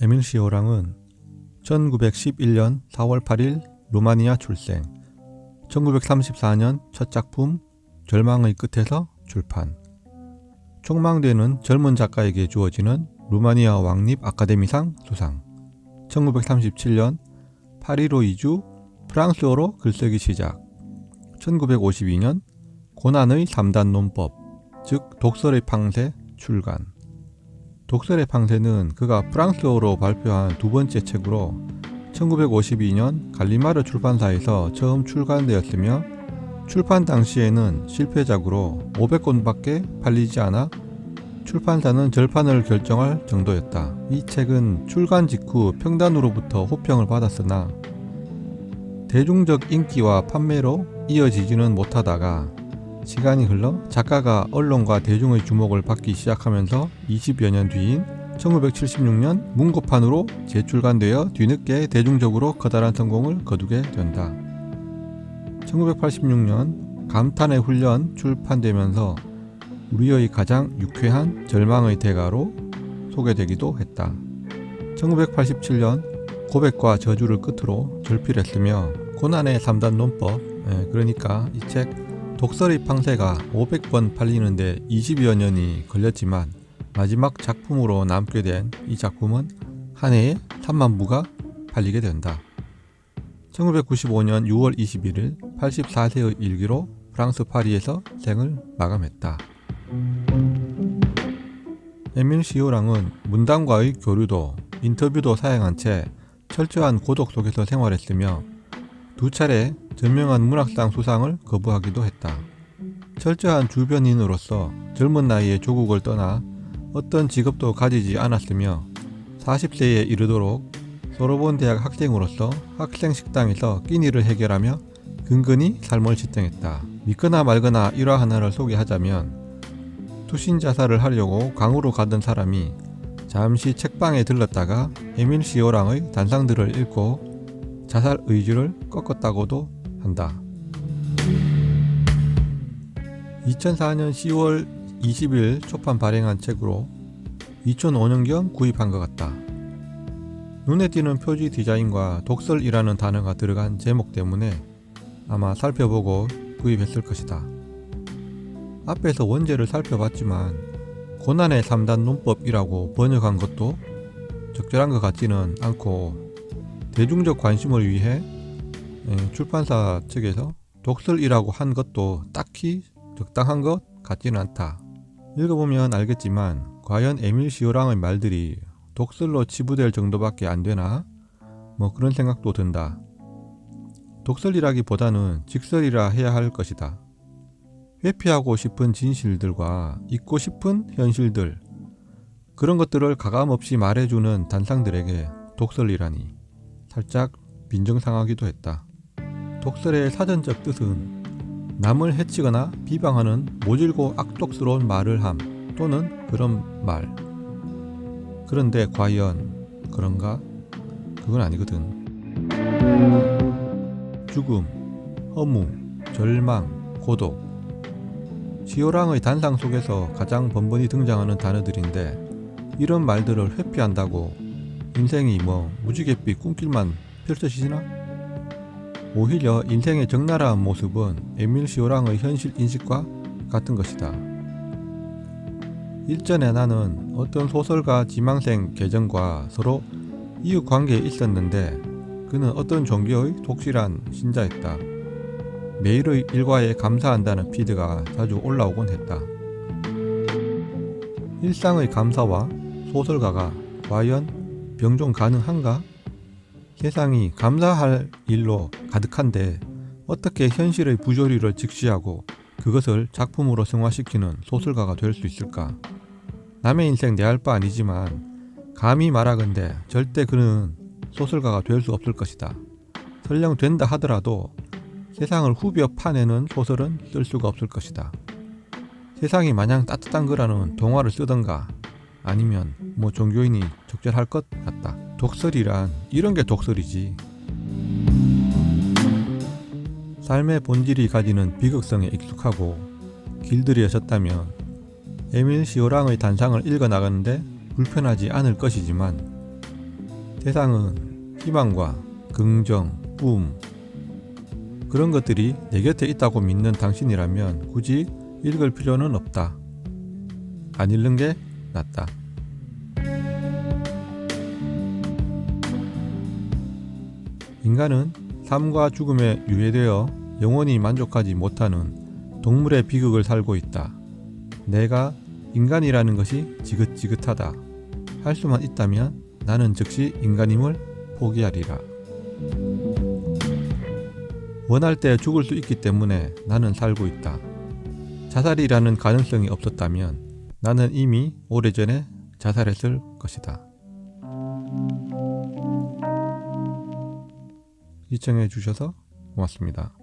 에밀 시 오랑은 1911년 4월 8일 루마니아 출생. 1934년 첫 작품 절망의 끝에서 출판. 촉망되는 젊은 작가에게 주어지는 루마니아 왕립 아카데미상 수상. 1937년 파리로 이주 프랑스어로 글쓰기 시작. 1952년 고난의 3단 논법, 즉 독설의 팡세 출간. 독설의 팡세는 그가 프랑스어로 발표한 두 번째 책으로 1952년 갈리마르 출판사에서 처음 출간되었으며 출판 당시에는 실패작으로 500권밖에 팔리지 않아 출판사는 절판을 결정할 정도였다. 이 책은 출간 직후 평단으로부터 호평을 받았으나 대중적 인기와 판매로 이어지지는 못하다가 시간이 흘러 작가가 언론과 대중의 주목을 받기 시작하면서 20여 년 뒤인 1976년 문고판으로 재출간되어 뒤늦게 대중적으로 커다란 성공을 거두게 된다. 1986년 감탄의 훈련 출판되면서 우리의 가장 유쾌한 절망의 대가로 소개되기도 했다. 1987년 고백과 저주를 끝으로 절필했으며 고난의 3단 논법, 예, 그러니까 이책 독설의 팡세가 500번 팔리는데 20여 년이 걸렸지만 마지막 작품으로 남게 된 이 작품은 한 해에 3만 부가 팔리게 된다. 1995년 6월 21일 84세의 일기로 프랑스 파리에서 생을 마감했다. 에밀 시오랑은 문단과의 교류도 인터뷰도 사양한 채 철저한 고독 속에서 생활했으며 두 차례 전명한 문학상 수상을 거부하기도 했다. 철저한 주변인으로서 젊은 나이에 조국을 떠나 어떤 직업도 가지지 않았으며 40세에 이르도록 소로본 대학 학생으로서 학생 식당에서 끼니를 해결하며 근근히 삶을 지탱했다. 믿거나 말거나 일화 하나를 소개하자면 투신 자살을 하려고 강으로 가던 사람이 잠시 책방에 들렀다가 에밀 시오랑의 단상들을 읽고 자살 의지를 꺾었다고도 한다. 2004년 10월 20일 초판 발행한 책으로 2005년경 구입한 것 같다. 눈에 띄는 표지 디자인과 독설이라는 단어가 들어간 제목 때문에 아마 살펴보고 구입했을 것이다. 앞에서 원제를 살펴봤지만 고난의 3단 논법이라고 번역한 것도 적절한 것 같지는 않고 대중적 관심을 위해 예, 출판사 측에서 독설이라고 한 것도 딱히 적당한 것 같지는 않다. 읽어보면 알겠지만 과연 에밀 시오랑의 말들이 독설로 치부될 정도밖에 안 되나? 뭐 그런 생각도 든다. 독설이라기보다는 직설이라 해야 할 것이다. 회피하고 싶은 진실들과 잊고 싶은 현실들, 그런 것들을 가감없이 말해주는 단상들에게 독설이라니 살짝 빈정상하기도 했다. 독설의 사전적 뜻은 남을 해치거나 비방하는 모질고 악독스러운 말을 함 또는 그런 말. 그런데 과연 그런가? 그건 아니거든. 죽음, 허무, 절망, 고독. 시오랑의 단상 속에서 가장 번번이 등장하는 단어들인데 이런 말들을 회피한다고 인생이 뭐 무지갯빛 꿈길만 펼쳐지나? 오히려 인생의 적나라한 모습은 에밀 시오랑의 현실 인식과 같은 것이다. 일전에 나는 어떤 소설가 지망생 계정과 서로 이웃 관계에 있었는데 그는 어떤 종교의 독실한 신자였다. 매일의 일과에 감사한다는 피드가 자주 올라오곤 했다. 일상의 감사와 소설가가 과연 병종 가능한가? 세상이 감사할 일로 가득한데 어떻게 현실의 부조리를 직시하고 그것을 작품으로 승화시키는 소설가가 될 수 있을까? 남의 인생 내할 바 아니지만 감히 말하건대 절대 그는 소설가가 될 수 없을 것이다. 설령 된다 하더라도 세상을 후벼 파내는 소설은 쓸 수가 없을 것이다. 세상이 마냥 따뜻한 거라는 동화를 쓰던가 아니면 뭐 종교인이 적절할 것 같다. 독설이란 이런 게 독설이지. 삶의 본질이 가지는 비극성에 익숙하고 길들여졌다면 에밀 시오랑의 단상을 읽어 나가는데 불편하지 않을 것이지만 세상은 희망과 긍정, 꿈 그런 것들이 내 곁에 있다고 믿는 당신이라면 굳이 읽을 필요는 없다. 안 읽는 게 낫다. 인간은 삶과 죽음에 유예되어 영원히 만족하지 못하는 동물의 비극을 살고 있다. 내가 인간이라는 것이 지긋지긋하다. 할 수만 있다면 나는 즉시 인간임을 포기하리라. 원할 때 죽을 수 있기 때문에 나는 살고 있다. 자살이라는 가능성이 없었다면 나는 이미 오래전에 자살했을 것이다. 시청해 주셔서 고맙습니다.